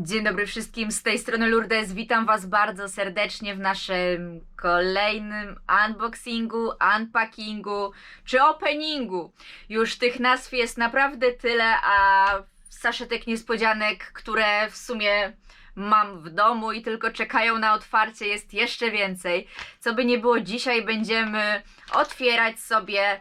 Dzień dobry wszystkim, z tej strony Lourdes. Witam Was bardzo serdecznie w naszym kolejnym unboxingu, unpackingu czy openingu. Już tych nazw jest naprawdę tyle, a saszetek niespodzianek, które w sumie mam w domu i tylko czekają na otwarcie jest jeszcze więcej. Co by nie było, dzisiaj będziemy otwierać sobie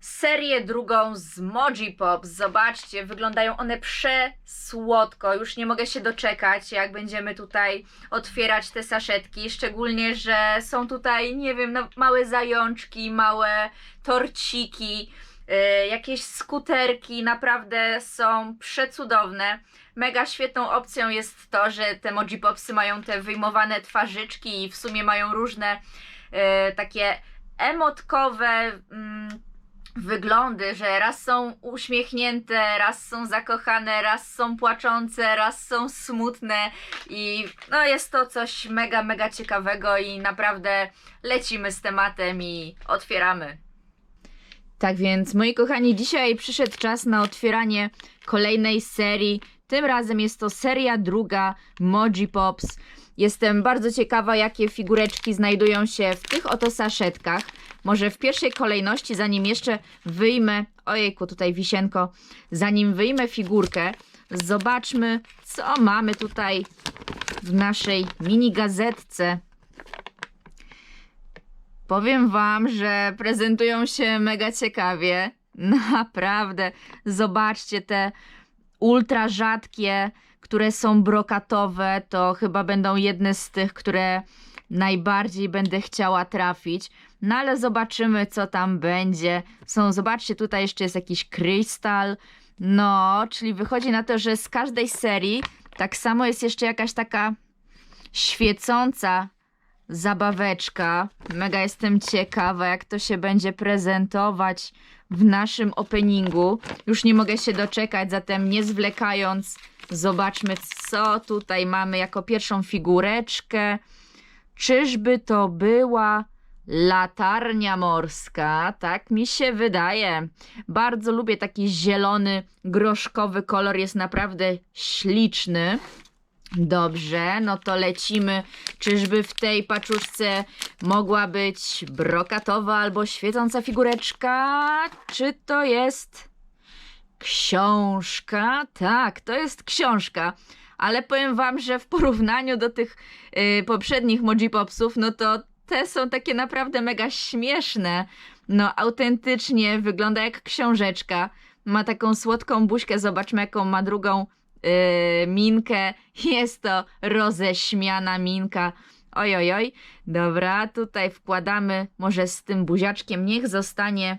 serię drugą z Moji Pops. Zobaczcie, wyglądają one przesłodko. Już nie mogę się doczekać, jak będziemy tutaj otwierać te saszetki. Szczególnie, że są tutaj, nie wiem, no, małe zajączki, małe torciki, yy, jakieś skuterki. Naprawdę są przecudowne. Mega świetną opcją jest to, że te Moji Popsy mają te wyjmowane twarzyczki i w sumie mają różne yy, takie emotkowe. mm, wyglądy, że raz są uśmiechnięte, raz są zakochane, raz są płaczące, raz są smutne i no jest to coś mega, mega ciekawego i naprawdę lecimy z tematem i otwieramy. Tak więc, moi kochani, dzisiaj przyszedł czas na otwieranie kolejnej serii. Tym razem jest to seria druga Moji Pops. Jestem bardzo ciekawa, jakie figureczki znajdują się w tych oto saszetkach. Może w pierwszej kolejności, zanim jeszcze wyjmę, ojejku, tutaj wisienko, zanim wyjmę figurkę, zobaczmy, co mamy tutaj w naszej mini gazetce. Powiem Wam, że prezentują się mega ciekawie. Naprawdę, zobaczcie te ultra rzadkie, które są brokatowe, to chyba będą jedne z tych, które najbardziej będę chciała trafić. No ale zobaczymy, co tam będzie. Są, zobaczcie, tutaj jeszcze jest jakiś krystal. No, czyli wychodzi na to, że z każdej serii tak samo jest jeszcze jakaś taka świecąca zabaweczka. Mega jestem ciekawa, jak to się będzie prezentować w naszym openingu. Już nie mogę się doczekać, zatem nie zwlekając, zobaczmy, co tutaj mamy jako pierwszą figureczkę. Czyżby to była latarnia morska? Tak mi się wydaje. Bardzo lubię taki zielony, groszkowy kolor, jest naprawdę śliczny. Dobrze, no to lecimy. Czyżby w tej paczuszce mogła być brokatowa albo świecąca figureczka? Czy to jest książka? Tak, to jest książka. Ale powiem wam, że w porównaniu do tych y, poprzednich Moji Popsów, no to te są takie naprawdę mega śmieszne. No, autentycznie wygląda jak książeczka. Ma taką słodką buźkę, zobaczmy jaką ma drugą yy, minkę. Jest to roześmiana minka. Oj, oj, oj. Dobra, tutaj wkładamy może z tym buziaczkiem. Niech zostanie.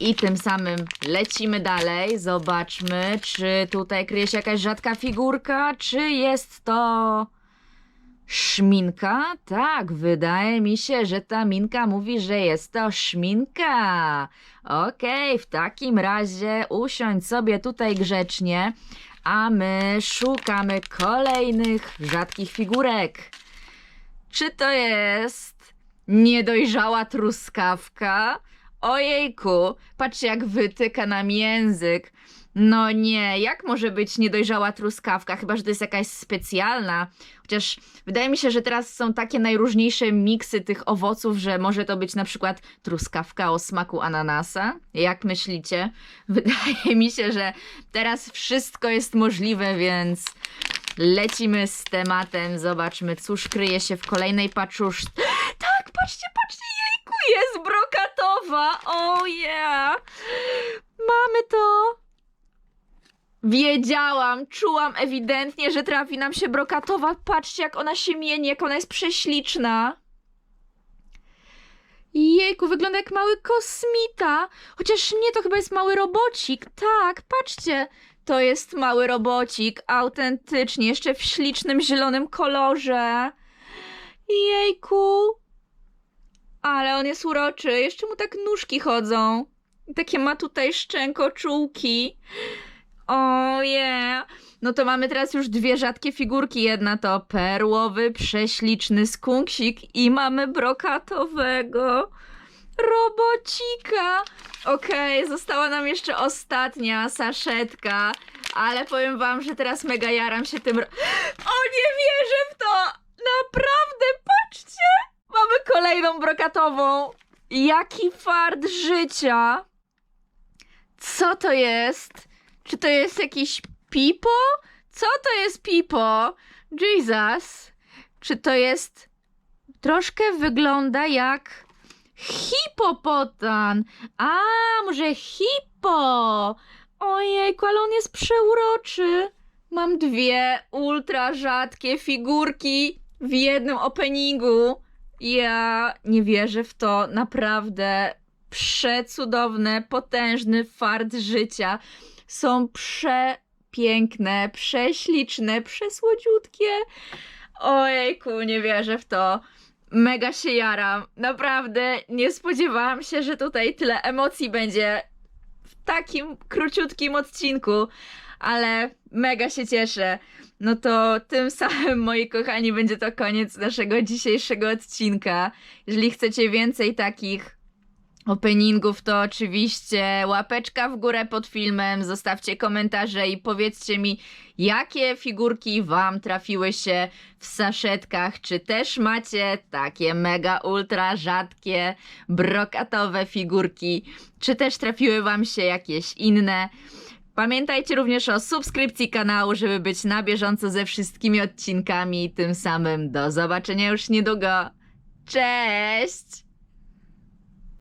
I tym samym lecimy dalej. Zobaczmy, czy tutaj kryje się jakaś rzadka figurka, czy jest to szminka? Tak, wydaje mi się, że ta minka mówi, że jest to szminka. Okej, w takim razie usiądź sobie tutaj grzecznie, a my szukamy kolejnych rzadkich figurek. Czy to jest niedojrzała truskawka? Ojejku, patrzcie jak wytyka nam język. No nie, jak może być niedojrzała truskawka? Chyba, że to jest jakaś specjalna. Chociaż wydaje mi się, że teraz są takie najróżniejsze miksy tych owoców, że może to być na przykład truskawka o smaku ananasa. Jak myślicie? Wydaje mi się, że teraz wszystko jest możliwe, więc lecimy z tematem. Zobaczmy, cóż kryje się w kolejnej paczuszce. Tak, patrzcie, patrzcie, jejku, jest brokatowa. Oh yeah. Wiedziałam, czułam ewidentnie, że trafi nam się brokatowa. Patrzcie, jak ona się mieni, jak ona jest prześliczna. Jejku, wygląda jak mały kosmita. Chociaż nie, to chyba jest mały robocik. Tak, patrzcie. To jest mały robocik, autentycznie, jeszcze w ślicznym zielonym kolorze. Jejku. Ale on jest uroczy, jeszcze mu tak nóżki chodzą. I takie ma tutaj szczękoczułki. O yeah. No to mamy teraz już dwie rzadkie figurki. Jedna to perłowy, prześliczny skunksik i mamy brokatowego robocika. Okej, została nam jeszcze ostatnia saszetka. Ale powiem wam, że teraz mega jaram się tym. ro- O, nie wierzę w to! Naprawdę, patrzcie! Mamy kolejną brokatową. Jaki fart życia! Co to jest? Czy to jest jakiś pipo? Co to jest pipo? Jesus! Czy to jest. Troszkę wygląda jak hipopotan. A, może hipo? Ojejku, ale on jest przeuroczy. Mam dwie ultra rzadkie figurki w jednym openingu. Ja nie wierzę w to. Naprawdę przecudowne, potężny fart życia. Są przepiękne, prześliczne, przesłodziutkie. Ojejku, nie wierzę w to. Mega się jaram. Naprawdę nie spodziewałam się, że tutaj tyle emocji będzie w takim króciutkim odcinku, ale mega się cieszę. No to tym samym, moi kochani, będzie to koniec naszego dzisiejszego odcinka. Jeżeli chcecie więcej takich openingów, to oczywiście łapeczka w górę pod filmem, zostawcie komentarze i powiedzcie mi, jakie figurki Wam trafiły się w saszetkach. Czy też macie takie mega ultra rzadkie, brokatowe figurki? Czy też trafiły Wam się jakieś inne? Pamiętajcie również o subskrypcji kanału, żeby być na bieżąco ze wszystkimi odcinkami. Tym samym do zobaczenia już niedługo. Cześć!